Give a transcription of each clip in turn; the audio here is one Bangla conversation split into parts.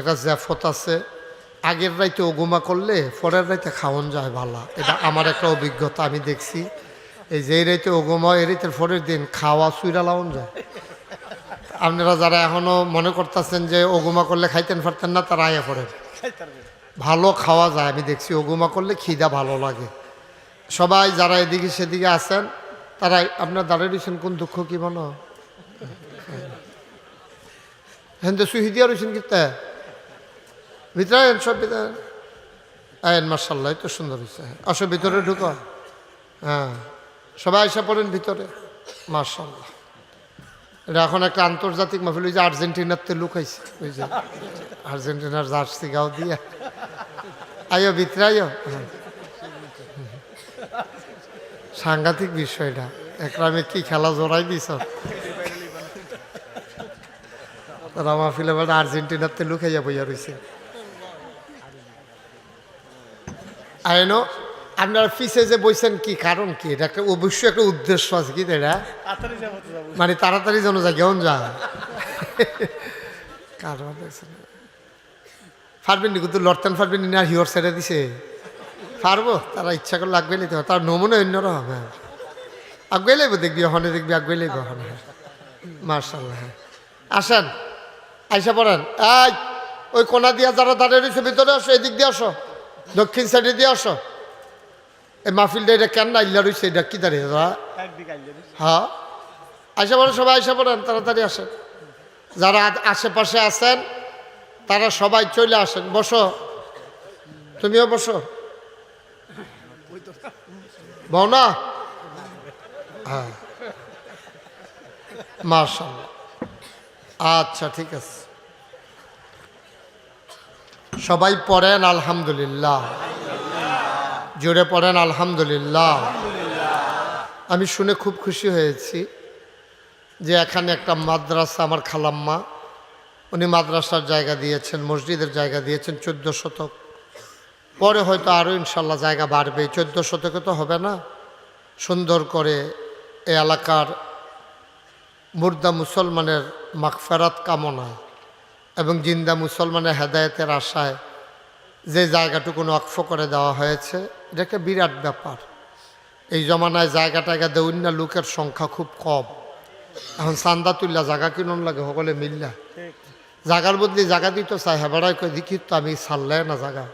একটা জ্যাফত আছে, আগের রাইতে ওগুমা করলে পরের রাইতে খাওয়ান যায় ভালো। এটা আমার একটা অভিজ্ঞতা, আমি দেখছি। এই যে রাইতে ওগুমা এই রাইতের পরের দিন খাওয়া সুইরা লাউন যায়। আপনারা যারা এখনও মনে করতেছেন যে ওগুমা করলে খাইতেন পারতেন না, তারা আয়া পড়েন। ভালো খাওয়া যায়, আমি দেখছি ওগুমা করলে খিদা ভালো লাগে। সবাই যারা এদিকে সেদিকে আছেন, তারা আপনার দাঁড়িয়ে রয়েছেন কোন দুঃখ কি মনে হ্যাঁ। সুহিদিয়া রয়েছেন কিতা ভিতরে আয়েন সব ভিতরে। আয়েন মার্শাল্লাহ তো সুন্দর হয়েছে আসো, ভিতরে ঢুকো। হ্যাঁ সবাই এসে পড়েন ভিতরে। মার্শাল্লাহ এটা এখন একটা আন্তর্জাতিক মাহফিল, ওই যে আর্জেন্টিনার তে লুকাইছে ওই যে আর্জেন্টিনার জার্সি গাও দিয়ে। আয়ো, ভিতরে আয়ো। হ্যাঁ। সাংঘাতিক বিষয়টা একরামে কি খেলা জোড়াই দিছ? তারা মাহফিলে বেড়া আর্জেন্টিনার তে লুকাইয়া বইয়া রয়েছে আইনো আপনারা পিছে যে বইছেন কি কারণ কি? এটা একটা অবশ্যই একটা উদ্দেশ্য আছে কি এটা? মানে তাড়াতাড়ি যেন যায় কেমন যা কারণ আছে না। পারবেন নি কিন্তু লড়তেন পারবেন না হিওর ছেড়ে দিছে। পারব? তারা ইচ্ছা করলে আগে নিতে হবে। তার নমুনা অন্যরকম হ্যাঁ। আগে লাইব দেখবি ওখানে দেখবি আগে লাইব ওখানে মার্শাল্লাহ হ্যাঁ। আসেন আইসা পড়েন। এই ওই কোনা দিয়া যারা দাঁড়িয়ে রয়েছে ভিতরে আসো এদিক দিয়ে আসো। দক্ষিণ সাইডে দিয়ে আসো। এই মাহফিলটা এটা কেন না ইল্লা রয়েছে এটা কি দাঁড়িয়ে হ্যাঁ। আইসা পড়েন সবাই আইসা পড়েন তাড়াতাড়ি আসেন। যারা আশেপাশে আছেন তারা সবাই চলে আসেন। বসো। তুমিও বসো। বও না হ্যাঁ। মার্শাল্লাহ আচ্ছা ঠিক আছে। সবাই পড়েন আলহামদুলিল্লাহ। জোরে পড়েন আলহামদুলিল্লাহ। আমি শুনে খুব খুশি হয়েছি যে এখানে একটা মাদ্রাসা আমার খালাম্মা, উনি মাদ্রাসার জায়গা দিয়েছেন, মসজিদের জায়গা দিয়েছেন চোদ্দ শতক। পরে হয়তো আরও ইনশাল্লাহ জায়গা বাড়বে, চোদ্দ শতকে তো হবে না। সুন্দর করে এ এলাকার মুর্দা মুসলমানের মাগফেরাত কামনায় এবং জিন্দা মুসলমানের হেদায়েতের আশায় যে জায়গাটুকুন অক্ষ করে দেওয়া হয়েছে এটা একটা বিরাট ব্যাপার। এই জমানায় জায়গা টায়গা দেউন্য লোকের সংখ্যা খুব কম। এখন চান্দা তুললা জায়গা কিনুন লাগে সকলে মিললা। জাগার বদলি জায়গা দিত চাই হেবাড়াই কই দেখি তো আমি ছাড়লে না জায়গা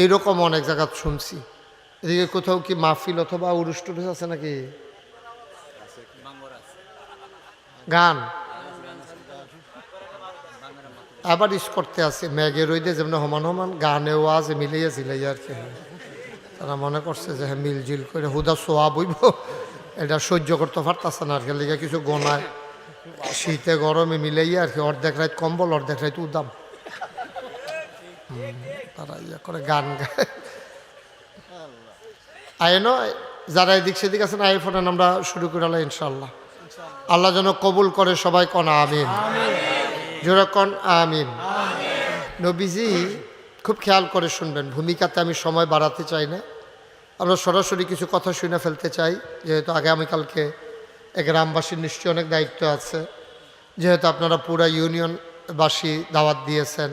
এইরকম অনেক জায়গা শুনছি। এদিকে কোথাও কি মাহফিল অথবা উরুস টুরুস আছে নাকি গান? আবার ইস করতে আছে, মেঘে রইদে যেমন সমান সমান, গানেও আছে মিলাইয়া ঝিলাইয়া আর কি। তারা মনে করছে যে হ্যাঁ মিলজিল করে হুদা সোয়া বইব, এটা সহ্য করতে পারতাছে না আর কি, লিগে কিছু গোনায়। শীতে গরমে মিলাইয়া আর কি, অর্ধেক রাত কম্বল, অর্ধেক রাত উদাম। তারা ইয়ে করে গান গায়। আইনো যারা এদিক সেদিক আছেন আই ফোনেন আমরা শুরু করে ইনশাল্লাহ আল্লাহ যেন কবুল করে সবাই কনা, আমিন। জোরে কন আমিন। নবীজি খুব খেয়াল করে শুনবেন ভূমিকাতে আমি সময় বাড়াতে চাই না। আমরা সরাসরি কিছু কথা শুনে ফেলতে চাই যেহেতু আগামীকালকে গ্রামবাসীর নিশ্চয়ই অনেক দায়িত্ব আছে। যেহেতু আপনারা পুরা ইউনিয়নবাসী দাওয়াত দিয়েছেন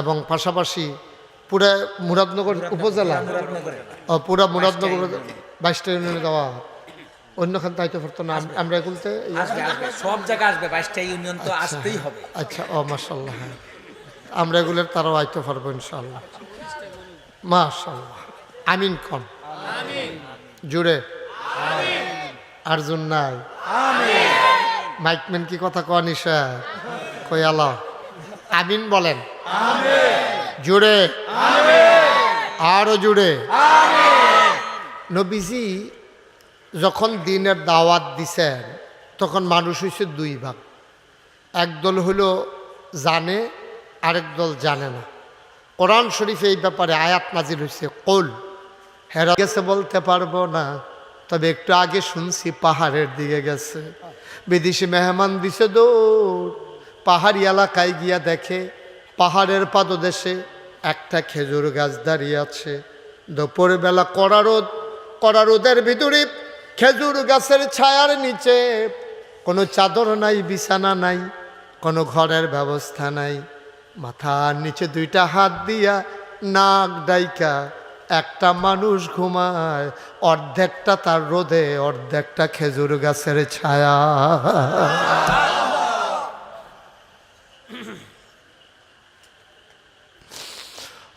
এবং পাশাপাশি পুরা মুরাদনগর উপজেলা পুরা মুরাদনগর বাইশটা ইউনিয়নে দেওয়া অন্যখান তাইতে পারতো না আমরা এগুলোতে আসবে সব জায়গায় আসবে বাইশটা ইউনিয়ন তো আসতেই হবে। আচ্ছা ও মাসাল্লাহ হ্যাঁ। আমরা এগুলোর তারাও আইতে পারব ইনশাল্লাহ মাশাল্লাহ আমিন কন জুড়ে। আর্জুন নাই। মাইকম্যান কি কথা কন ঈশা কই আলা আমিন বলেন। জুড়ে। আরও জুড়ে। নবীজি যখন দিনের দাওয়াত দিছেন, তখন মানুষ হয়েছে দুই ভাগ। একদল হলো জানে, আরেক দল জানে না। কোরআন শরীফে এই ব্যাপারে আয়াত নাজির হয়েছে কোল, হেরা গেছে বলতে পারব না, তবে একটু আগে শুনছি পাহাড়ের দিকে গেছে। বিদেশি মেহমান দিছে দৌড়, পাহাড়ি এলাকায় গিয়া দেখে পাহাড়ের পাদদেশে একটা খেজুর গাছ দাঁড়িয়ে আছে। দুপুরবেলা কড়া রোদ, কড়া রোদের ভিতরে খেজুর গাছের ছায়ার নিচে কোনো চাদর নাই, বিছানা নাই, কোনো ঘরের ব্যবস্থা নাই। মাথার নিচে দুইটা হাত দিয়া নাক ডাইকা একটা মানুষ ঘুমায়, অর্ধেকটা তার রোদে, অর্ধেকটা খেজুর গাছের ছায়া।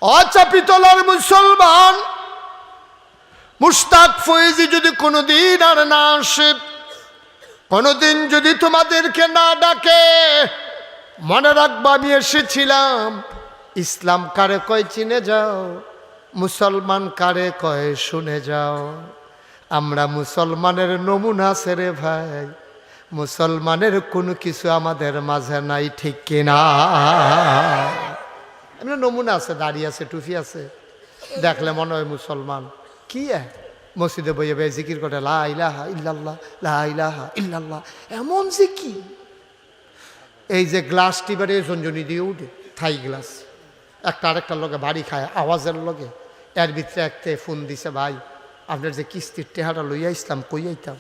অচাপিতলার মুসলমান মুস্তাক ফয়েজি যদি কোনোদিন আর না আসে, কোনোদিন যদি তোমাদেরকে না ডাকে, মনে রাখবা আমি এসেছিলাম। ইসলাম কারে কয় চিনে যাও, মুসলমান কারে কয় শুনে যাও। আমরা মুসলমানের নমুনা সেরে ভাই, মুসলমানের কোনো কিছু আমাদের মাঝে নাই, ঠিক কিনা এমনি নমুনা আছে, দাড়ি আছে, টুপি আছে, দেখলে মনে হয় মুসলমান। কি মসজিদে বইয়ে বইয়ে জিকির করে, লা ইলাহা ইল্লাল্লাহ, লা এমন জিকির এই যে গ্লাস টিবারে জঞ্জনি দিয়ে উঠে, থাই গ্লাস। একটা আরেকটার লগে বাড়ি খায়, আওয়াজের লগে। এর ভিতরে একটা ফোন দিছে, ভাই, আপনার যে কিস্তির টেহাটা লইয়া ইসলাম কই আইতাম?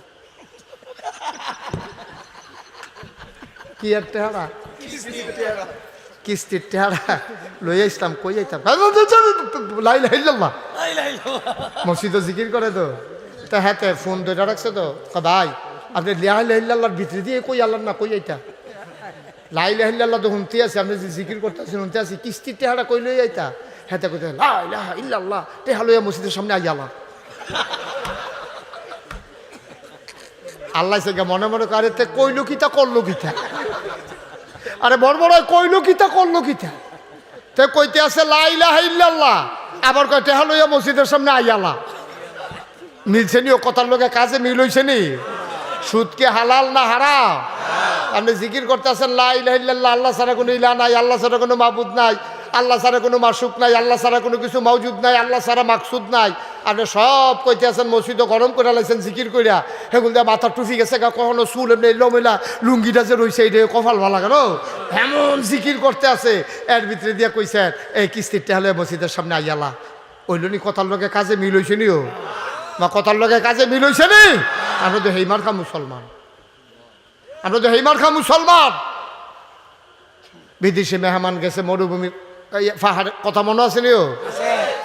কি আর টেহারা কিস্তির টেহারা লইয়া ইসলাম কই আইতাম? লাইলা ইল্লাল্লাহ মসজিদও জিকির করে তো। তা হ্যাঁ ফোন ধরে রাখছে তো। ভাই আপনি লিয়াহিল্লাহর ভিতরে দিয়ে কই আল্লাহ না কই আইতা? লাই হিল্লাল্লাহ তো শুনতে আছি আপনি যে জিকির করতেছেন শুনতে আছি। কিস্তির টেহারা কই লই আইতা? হ্যাঁ তে কইতে লাইলা ইল্লাল্লাহ টেহা লইয়া মসজিদের সামনে আইয়ালা আল্লাহ সে মনে মনে করে তে কইলো কিতা করল কিতা আরে বড় বড় কইলো কিতা করল কিতা তে? কইতে আছে লাইলা হাইল্লাল্লাহ আবার কয়, টেহা লইয়া মসজিদের সামনে আইয়ালা মিলছে নি ও কথার লোকে কাজে মিল হইছে নি? সুদকে হালাল না হারা আপনি জিকির করতে আছেন লাইলা ইল্লাল্লাহ, আল্লাহ ছাড়া কোনো ইলা নাই, আল্লাহ ছাড়া কোনো মাবুদ নাই। আল্লাহ ছাড়া কোনো মাসুক নাই, আল্লাহ ছাড়া কোনো কিছু মৌজুদ নাই, আল্লাহ ছাড়া মাকসুদ নাই। আপনি সব কইতে আছেন মসজিদও গরম করে লাইছেন, জিকির কইরা। সেগুলো দিয়ে মাথা টুফি গেছে কখনো চুল এমনি লমেলা লুঙ্গিটা যে রইছে এটা কপাল ভালো কেন এমন জিকির করতে আছে। এর ভিতরে দিয়ে কইছেন, এই কিস্তির হলে মসজিদের সামনে আইয়ালা ওইলনি কথার লোকে কাজে মিল হইছে নিও? বা কথার লগে কাজে মিল হইছে নি? আমরা তো হেইমার খা মুসলমান। আমরা তো হেইমার খা মুসলমান। বিদেশি মেহমান গেছে, মরুভূমি পাহাড় কথা মনে আছে নিও?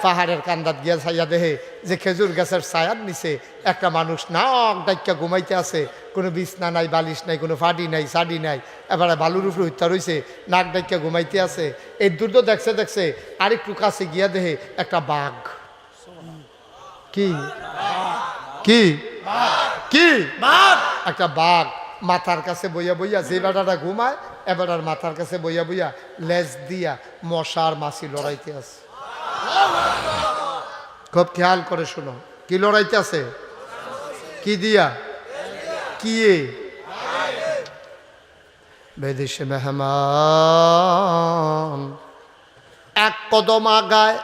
পাহাড়ের কান্দাত গিয়া ছাইয়া দেহে যে খেজুর গাছের ছায়ার নিচে একটা মানুষ নাক ডাইকা ঘুমাইতে আছে কোনো বিছনা নাই বালিশ নাই কোনো ফাডি নাই সাডি নাই এবারে বালুর উপরে হত্যা রয়েছে নাক ডাইকা ঘুমাইতে আছে। এই তো দেখছে দেখছে আরেকটু কাছে গিয়া দেহে একটা বাঘ। কি? কি? কি? একটা বাঘ মাথার কাছে বইয়া বইয়া যে বেটাটা ঘুমায় এবারার মাথার কাছে বইয়া বইয়া লেজ দিয়া মশার মাছি লড়াইতে আছে। খুব খেয়াল করে শোনো। কি লড়াইতে আছে? কি দিয়া? কি? বেদেশে মেহমান। এক কদম আগায়,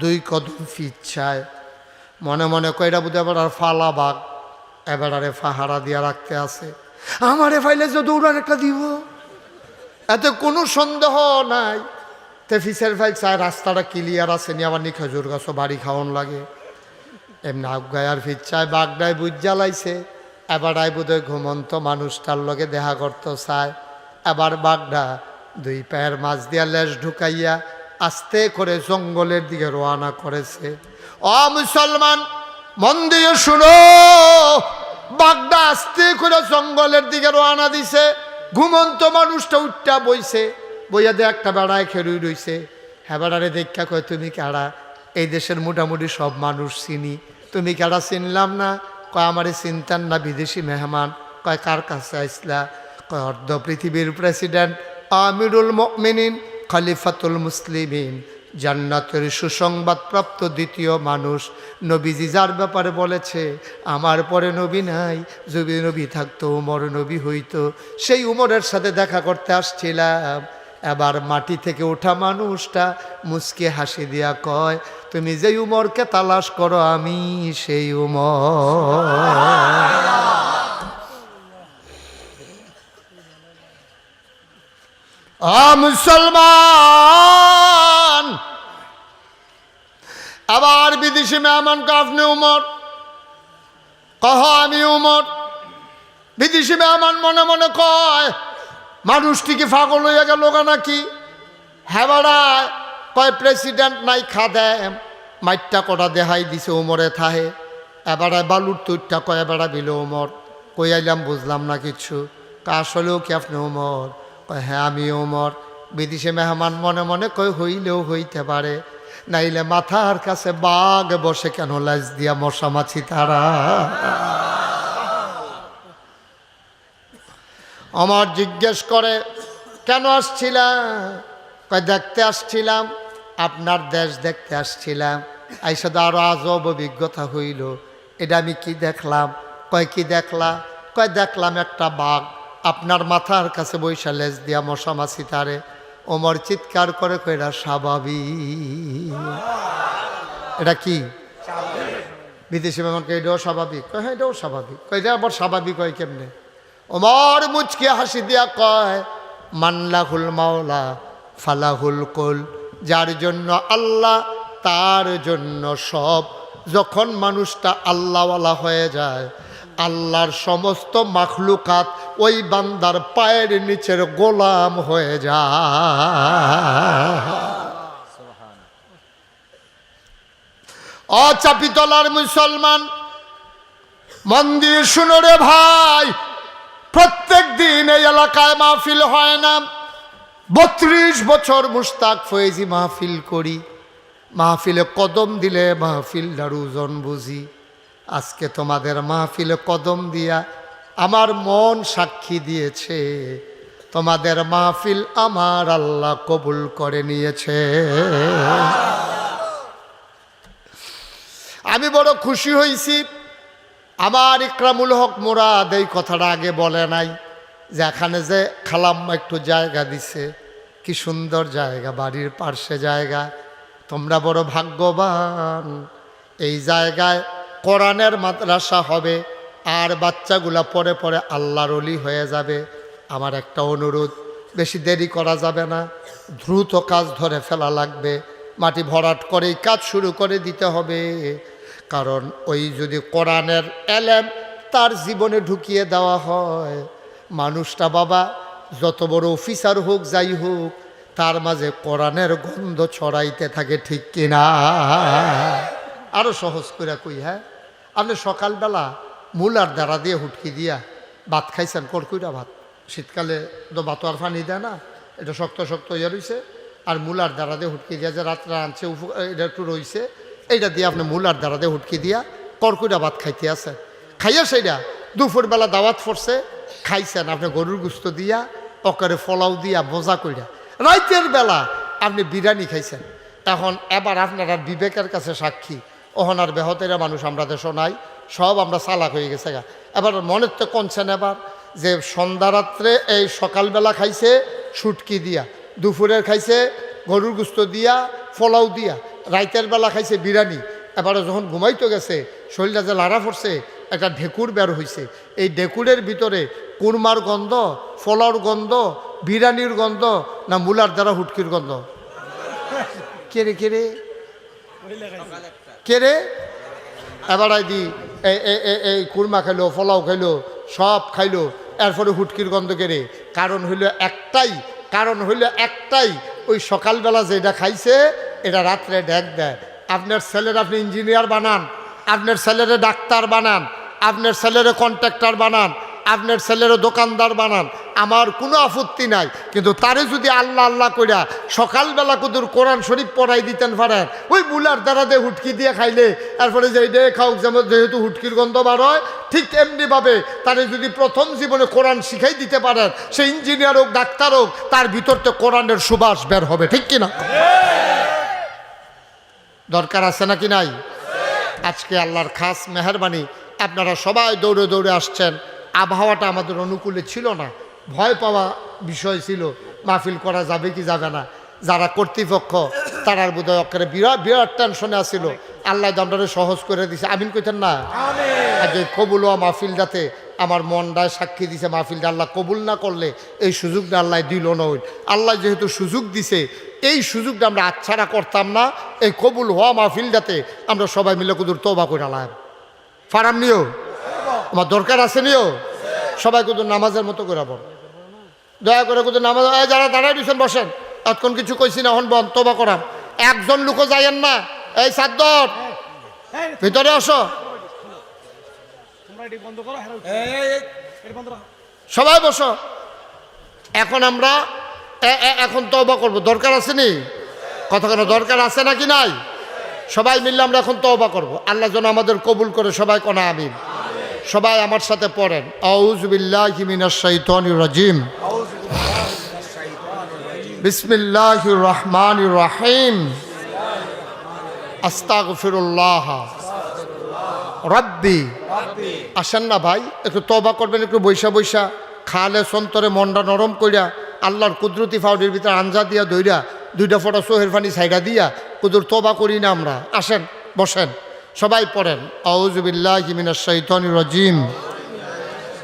দুই কদম ফিচ্ছায়। মনে মনে কয়টা বুধ এবার আর ফালা বাঘ। এবার আরে ফাহারা দিয়া রাখতে আছে। আমারে ফাইলে যে দৌড়ান একটা দিব। এতে কোনো সন্দেহ নাই। তে ফিসের ফাইল চায়, রাস্তাটা ক্লিয়ার আছে নি, আবার নি খেজুর গাছও বাড়ি খাওয়ান লাগে। এমনি আগায় আর ফিচ্ছায় বাগডায় বুঝ জ্বালাইছে। এবার আই বোধহয় ঘুমন্ত মানুষটার লগে দেখা করতে চায়। এবার বাগডা দুই পায়ের মাছ দিয়া লেজ ঢুকাইয়া আস্তে করে জঙ্গলের দিকে রওনা করেছে। অ মুসলমান, মন দিয়ে শুনো বাগদা আস্তে করে জঙ্গলের দিকে রওনা দিছে। ঘুমন্ত মানুষটা উঠটা বইছে, বইয়া দিয়ে একটা বেড়ায় খেরুই রইছে। হ্যাঁ দেখা কয়, তুমি কেড়া এই দেশের মোটামুটি সব মানুষ চিনি। তুমি কেড়া চিনলাম না। কয়, আমারে চিন্তান না, বিদেশি মেহমান। কয়, কার কাছে আইসলা? কয়, অর্ধ পৃথিবীর প্রেসিডেন্ট আমিরুল মমিনিন খলিফাতুল মুসলিমিন। জান্নাতের সুসংবাদপ্রাপ্ত দ্বিতীয় মানুষ। নবীজি যার ব্যাপারে বলেছে, আমার পরে নবী নাই, যদি নবী থাকতো, উমর নবী হইতো। সেই উমরের সাথে দেখা করতে আসছিলাম। এবার মাটি থেকে ওঠা মানুষটা মুসকে হাসি দিয়া কয়, তুমি যেই উমরকে তালাশ করো, আমি সেই উমর। মুসলমান। আবার বিদেশি মেহমান আপনি উমর? কহ আমি উমর। বিদেশি মেহমান মনে মনে কয়, মানুষটি কি ফাগল হইয়া গেল নাকি? হ্যাঁ বাড়া, কয়, প্রেসিডেন্ট নাই খাদেম। মাইটটা কটা দেহাই দিছে উমরে থাহে। এবারে বালুর তুইটটা কয় এবারে বিল উমর। কই আইলাম বুঝলাম না কিছু। আসলেও কি আপনি উমর? কয় হ্যাঁ আমি উমর। বিদেশে মেহমান মনে মনে কই হইলেও হইতে পারে। নাইলে মাথার কাছে বাঘ বসে কেন লাজ দিয়া মশা মাছি তারা? আমার জিজ্ঞেস করে, কেন আসছিলাম কয়, দেখতে আসছিলাম, আপনার দেশ দেখতে আসছিলাম। আইসা তো আরও আজব অভিজ্ঞতা হইল। এটা আমি কি দেখলাম? কয়, কি দেখলা? কয়, দেখলাম একটা বাঘ আপনার মাথার কাছে বৈশা লেজ দিয়া মশা মাছি তারে, ওমর চিৎকার করে এটা স্বাভাবিক। এটা কি? বিদেশি মেহমানকে এটাও স্বাভাবিক। কয় হ্যাঁ এটাও স্বাভাবিক। কয়, এটা আবার স্বাভাবিক হয় কেমনে? ওমর মুচকে হাসি দিয়া কয় মানলাহুল মাওলা, ফালাহুল কুল। যার জন্য আল্লাহ, তার জন্য সব। যখন মানুষটা আল্লাহওয়ালা হয়ে যায় আল্লাহর সমস্ত মাখলুকাত ওই বান্দার পায়ের নিচের গোলাম হয়ে যায়। অচাপিতলার মুসলমান, মন্দির শুনো রে ভাই। প্রত্যেক দিন এই এলাকায় মাহফিল হয় না। বত্রিশ বছর মুস্তাক ফয়েজি মাহফিল করি। মাহফিলে কদম দিলে মাহফিল ওজন বুঝি। আজকে তোমাদের মাহফিলে কদম দিয়া আমার মন সাক্ষী দিয়েছে। তোমাদের মাহফিল আমার আল্লাহ কবুল করে নিয়েছে। আমি বড় খুশি হয়েছি আমার ইকরামুল হক মুরাদ এই কথাটা আগে বলে নাই যে এখানে যে খালাম্মা একটু জায়গা দিছে। কি সুন্দর জায়গা, বাড়ির পার্শ্বে জায়গা। তোমরা বড় ভাগ্যবান। এই জায়গায় কোরআনের মাদ্রাসা হবে আর বাচ্চাগুলা পরে পরে আল্লাহর অলি হয়ে যাবে। আমার একটা অনুরোধ, বেশি দেরি করা যাবে না। দ্রুত কাজ ধরে ফেলা লাগবে। মাটি ভরাট করেই কাজ শুরু করে দিতে হবে। কারণ ওই যদি কোরআনের এলেম তার জীবনে ঢুকিয়ে দেওয়া হয়, মানুষটা বাবা, যত বড় অফিসার হোক, যাই হোক, তার মাঝে কোরআনের গন্ধ ছড়াইতে থাকে ঠিক কিনা? আরও সহজ করে কই হ্যাঁ? আপনি সকালবেলা মূলার দ্বারা দিয়ে হুটকি দিয়া ভাত খাইছেন কড়কুইটা ভাত? শীতকালে তো ভাত আর পানি দেয় না, এটা শক্ত শক্ত ইয়ে রয়েছে আর মূলার দ্বারা দিয়ে হুটকি দিয়া যে রাত্রে আনছে এটা একটু রইছে, এইটা দিয়ে আপনি মূলার দ্বারা দিয়ে হুটকি দিয়া কড়কুইটা ভাত খাইতে আছে খাইয়া সেইটা দুপুরবেলা দাওয়াত পড়ছে খাইছেন আপনি গরুর গুস্ত দিয়া, অকারে ফলাও দিয়া, মজা কইরা। রাইতের বেলা আপনি বিরিয়ানি খাইছেন। এখন এবার আপনারা বিবেকের কাছে সাক্ষী অহনার বেহতেরা মানুষ আমরা দেশ নাই, সব আমরা চালাক হয়ে গেছে গা। এবার মনের তো কনছেন এবার, যে সন্ধ্যা রাত্রে এই সকালবেলা খাইছে সুটকি দিয়া, দুপুরের খাইছে গরুর গুস্ত দিয়া ফলাও দিয়া, রাইতের বেলা খাইছে বিরিয়ানি, এবারে যখন ঘুমাইতে গেছে, শরীরটা যে লাড়া পড়ছে, একটা ঢেকুর বের হয়েছে এই ঢেকুরের ভিতরে কুরমার গন্ধ ফলার গন্ধ, বিরিয়ানির গন্ধ, না মূলার দ্বারা হুটকির গন্ধ? কেরে কেরে কেরে এবার দি, এই, এই- কুরমা খাইলো ফলাও খাইলো সব খাইলো, এরপরে হুটকির গন্ধ কেড়ে কারণ হইল একটাই, কারণ হইল একটাই, ওই সকালবেলা যেটা খাইছে, এটা রাত্রে ডেক দেয়। আপনার ছেলের আপনি ইঞ্জিনিয়ার বানান, আপনার ছেলেরে ডাক্তার বানান, আপনার ছেলেরে কন্ট্রাক্টর বানান, আপনার ছেলেরও দোকানদার বানান আমার কোনো আপত্তি নাই। কিন্তু তারে যদি আল্লাহ আল্লাহ কইরা সকালবেলা কুদুর কোরআন শরীফ পড়াই দিতেন পারেন ওই মুলার দ্বারা দিয়ে হুটকি দিয়ে খাইলে তারপরে যে ডে খাও যেমন যেহেতু হুটকির গন্ধ বার হয়, ঠিক এমনিভাবে তারে যদি প্রথম জীবনে কোরআন শিখাই দিতে পারেন সে ইঞ্জিনিয়ার হোক, ডাক্তার হোক, তার ভিতর তো কোরআনের সুবাস বের হবে, ঠিক কিনা? দরকার আছে নাকি নাই? আজকে আল্লাহর খাস মেহরবানি। আপনারা সবাই দৌড়ে দৌড়ে আসছেন। আবহাওয়াটা আমাদের অনুকূলে ছিল না। ভয় পাওয়া বিষয় ছিল মাহফিল করা যাবে কি যাবে না। যারা কর্তৃপক্ষ তারার বোধহয় অক্ষরে বিরাট বিরাট টেনশনে আসছিল আল্লাহ দণ্ডরে সহজ করে দিছে। আমিন কইতেন না? আজ এই কবুল হওয়া মাহফিলটাতে আমার মনটায় সাক্ষী দিছে মাহফিলটা। আল্লাহ কবুল না করলে এই সুযোগটা আল্লাহ দিল না আল্লাহ যেহেতু সুযোগ দিছে এই সুযোগটা আমরা আচ্ছাড়া করতাম না। এই কবুল হওয়া মাহফিল মাহফিলটাতে আমরা সবাই মিলে কুদুর তোবা করে আলাম ফারাম নিও? আমার দরকার আছে নিও? সবাই কুদুর নামাজের মতো করে পড়। দয়া করে কুদুর নামাজ যারা দাঁড়ায় দিয়েছেন বসেন। এতক্ষণ কিছু কইছি না হন বন্তবা করাম একজন লোকও যাইয়েন না। এই সাদ্দর ভিতরে আসো। সবাই বসো। এখন আমরা এখন তওবা করব। দরকার আছে নি? কথা কেন দরকার আছে নাকি নাই? সবাই মিললে আমরা এখন তওবা করব। আল্লাহ যেন আমাদের কবুল করে সবাই কোনা আমিন। সবাই আমার সাথে পড়েন। আউজ বিল্লাহি মিনাশ শাইতানির রাজিম। বিসমিল্লাহির রহমানির রহিম। আস্তাগফিরুল্লাহ। রব্বি। আসেন না ভাই, একটু তবা করবেন, একটু বৈশা বৈশা। খালে সন্তরে মনটা নরম কইরা, আল্লাহর কুদরতি ফাউডের ভিতরে আঞ্জা দিয়া দইরা দুইটা ফোটা সোহের ফানি সাইডা দিয়া, কুদুর তবা করি না আমরা। আসেন, বসেন। সবাই পড়েন। আউজুবিল্লাহ মিনাশ শাইতানির রাজিম।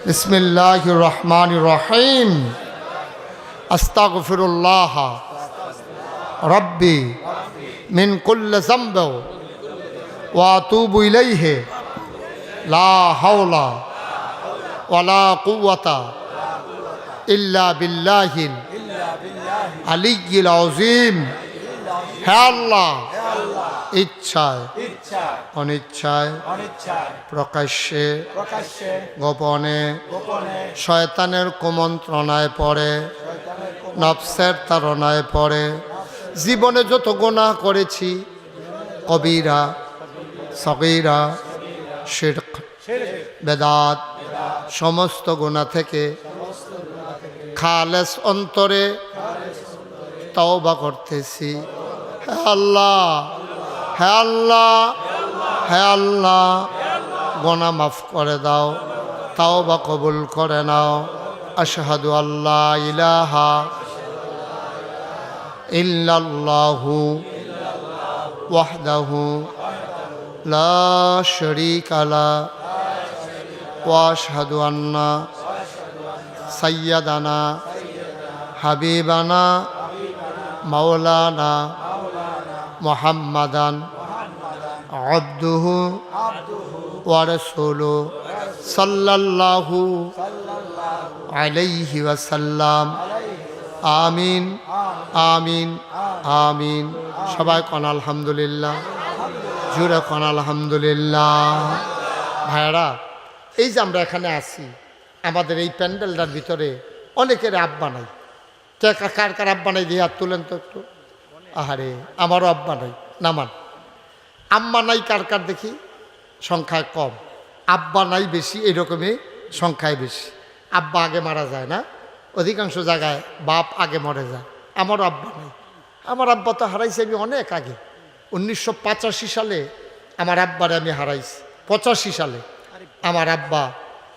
বিসমিল্লাহির রহমানির রহিম। আস্তাগফিরুল্লাহ। রব্বি মিন কুল্লি যামব ওয়া আতুবু ইলাইহি। লা হাওলা ওয়ালা কুওয়াতা ইল্লা বিল্লাহিল আলিয়্যিল আযীম। হে আল্লাহ, ইচ্ছায় ইচ্ছা অনিচ্ছায়। প্রকাশ্যে। গোপনে। শয়তানের কুমন্ত্রণায় পড়ে। নফসের তাড়নায় পড়ে। জীবনে যত গোনা করেছি কবিরা সগীরা শিরক বেদাত সমস্ত গুণা থেকে খালেস অন্তরে তওবা করতেছি। আল্লাহ! হে আল্লাহ হে আল্লাহ গোনা মাফ করে দাও, তাওবা কবুল করে নাও। আশহাদু আল্লাহ ইলাহা ইল্লাল্লাহু ওয়াহদাহু লা শরীকা লা ওয়াশহাদু আন্না সাইয়্যিদানা হাবিবানা মাওলানা মুহাম্মাদান আবদুহু ওয়ারসুলু সাল্লাল্লাহু আলাইহি ওয়াসাল্লাম। আমিন আমিন আমিন। সবাই কন আলহামদুলিল্লাহ, জুড়ে কন আলহামদুলিল্লাহ। ভাইয়ারা, এই যে আমরা এখানে আছি, আমাদের এই প্যান্ডেলটার ভিতরে অনেকের আব্বা নাই কার কার আব্বা নাই দিয়ে হাত তুলেন তো একটু? আহারে, আমারও আব্বা নাই নামান আম্মা নাই কার কার দেখি? সংখ্যায় কম। আব্বা নাই বেশি, এরকমই সংখ্যায় বেশি। আব্বা আগে মারা যায় না, অধিকাংশ জায়গায় বাপ আগে মরে যায়। আমারও আব্বা নাই। আমার আব্বা তো হারাইছি আমি অনেক আগে। উনিশশো পঁচাশি সালে আমার আব্বারে আমি হারাইছি, পঁচাশি সালে। আমার আব্বা,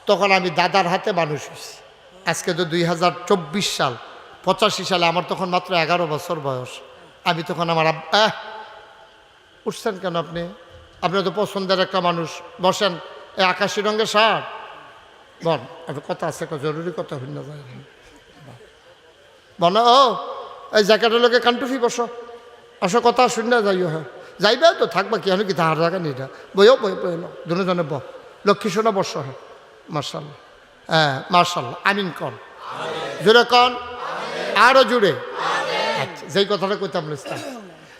তখন আমি দাদার হাতে মানুষ হয়েছি আজকে তো দুই হাজার চব্বিশ সাল, পঁচাশি সালে, আমার তখন মাত্র এগারো বছর বয়স। আমি তখন আমার আহ, উঠছেন কেন আপনি? আপনি তো পছন্দের একটা মানুষ। বসেন। এই আকাশি রঙের শার্ট। বল একটা কথা আছে জরুরি কথা ভিন্ন যায় বলো ও এই জ্যাকেটের লোকে কান্টুফি বসো। আসো কথা শুনে যাইও হ্যাঁ। যাইবে তো থাকবা কি? আমি কি তাহার জায়গা নিটা বইও বই বই দুজনে ব লক্ষ্মী সোনা বসো হ্যাঁ। মার্শাল হ্যাঁ মার্শাল আমিন কন। জুড়ে কন। আরও জুড়ে যেই কথাটা কইতাম লিস্তাম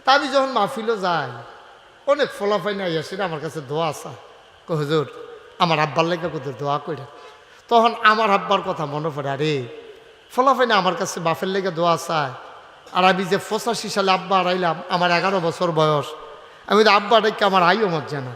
তা আমি যখন মাহফিলও যাই, অনেক ফলাফাই নাই আসি না, আমার কাছে দোয়া আসা কো হুজুর, আমার আব্বার লেগে কোথাও দোয়া করে তখন আমার আব্বার কথা মনে পড়ে, আরে ফলাফাই না আমার কাছে বাপের লেগে দোয়া চায়। আর আমি যে পঁচাশি সালে আব্বা হারাইলাম, আমার এগারো বছর বয়স। আমি তো আব্বা ডেকে আমার আইও মজ্জা না